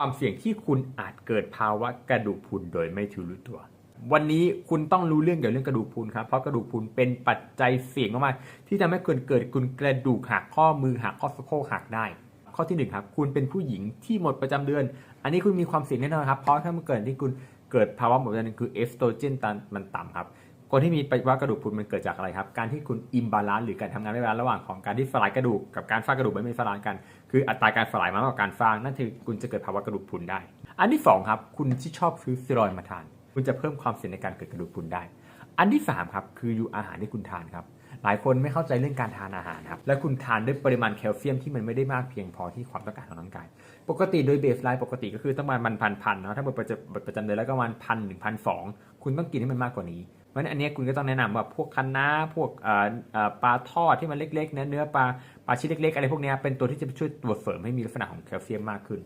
ความเสี่ยงที่คุณอาจเกิดภาวะกระดูกพรุนโดยไม่ถือรู้ตัว วันนี้คุณต้องรู้เรื่องเกี่ยวกับเรื่องกระดูกพรุนครับเพราะกระดูกพรุนเป็นปัจจัยเสี่ยงมากๆที่ทำให้เกิดเกิดคุณกระดูกหักข้อมือหักข้อสะโพกหักได้ ข้อที่หนึ่งครับคุณเป็นผู้หญิงที่หมดประจำเดือน อันนี้คุณมีความเสี่ยงแน่นอนครับเพราะถ้ามันเกิดที่คุณเกิดภาวะหมดประจำเดือนคือเอสโตรเจนมันต่ำครับ คนที่มีภาวะกระดูกพรุนมันเกิดจากอะไรครับ การที่คุณอิมบาลานซ์หรือการทำงานไม่บาลานซ์ระหว่างของการที่สลายกระดูกกับการฟากระดูกไม่เป็นสลายกัน คืออัตราการสลายมากกว่าการฟางนั่นคือคุณจะเกิดภาวะกระดูกพรุนได้ อันที่สองครับคุณที่ชอบซื้อสเตียรอยด์มาทาน คุณจะเพิ่มความเสี่ยงในการเกิดกระดูกพรุนได้ อันที่สามครับคืออยู่อาหารที่คุณทานครับหลายคนไม่เข้าใจเรื่องการทานอาหารครับ และคุณทานด้วยปริมาณแคลเซียมที่มันไม่ได้มากเพียงพอที่ความต้องการของร่างกาย ปกติโดยเบสไลน์ปกติก็คือต้องมามันพันพันเนาะถ้าหมดประจำประจำเดือนแล้วก็มาณพันหนึ่งพันสองคุณต้องกินให้มันมากกว่านี้ ราะฉะนั้นอันนี้คุณก็ต้องแนะนำว่าพวกคะน้าพวกปลาทอดที่มันเล็กๆเนื้อปลาปลาชิ้นเล็กๆอะไรพวกนี้เป็นตัวที่จะช่วยตัวเสริมให้มีลักษณะของแคลเซียมมากขึ้น